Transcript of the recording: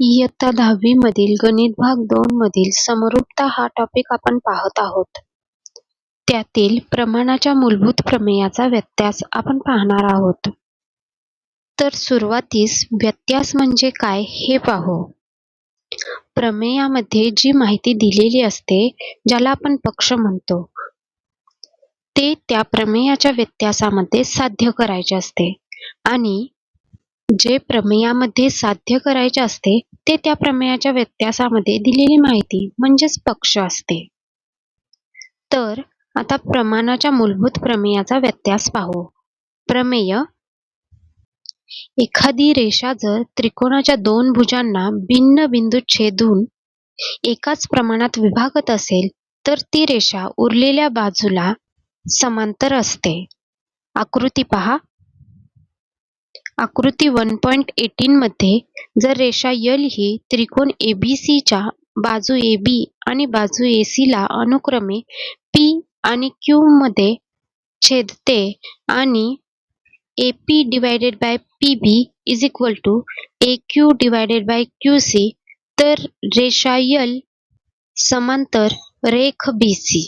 इयत्ता दहावी मधील गणित भाग दोन मधील समरूपता हा टॉपिक आपण पाहत आहोत. त्यातील प्रमाणाच्या मूलभूत प्रमेयाचा व्यत्यास आपण पाहणार आहोत. तर सुरुवातीस व्यत्यास म्हणजे काय हे पाहू. प्रमेयामध्ये जी माहिती दिलेली असते, ज्याला आपण पक्ष म्हणतो, ते त्या प्रमेयाच्या व्यत्यासामध्ये साध्य करायचे असते आणि जे प्रमेयामध्ये साध्य करायचे असते ते त्या प्रमेयाच्या व्यत्यासामध्ये दिलेली माहिती म्हणजेच पक्ष असते. तर आता प्रमाणाच्या मूलभूत प्रमेयाचा व्यत्यास पाहू. प्रमेय एखादी रेषा जर त्रिकोणाच्या दोन भुजांना भिन्न बिंदूत छेदून एकाच प्रमाणात विभागत असेल तर ती रेषा उरलेल्या बाजूला समांतर असते. आकृती पहा. आकृती वन पॉइंट एटीन मध्ये जर रेषा यल ही त्रिकोण एबीसी च्या बाजू AB आणि बाजू AC ला अनुक्रमे P आणि Q मध्ये छेदते आणि AP/PB AQ/QC तर रेषा यल समांतर रेख BC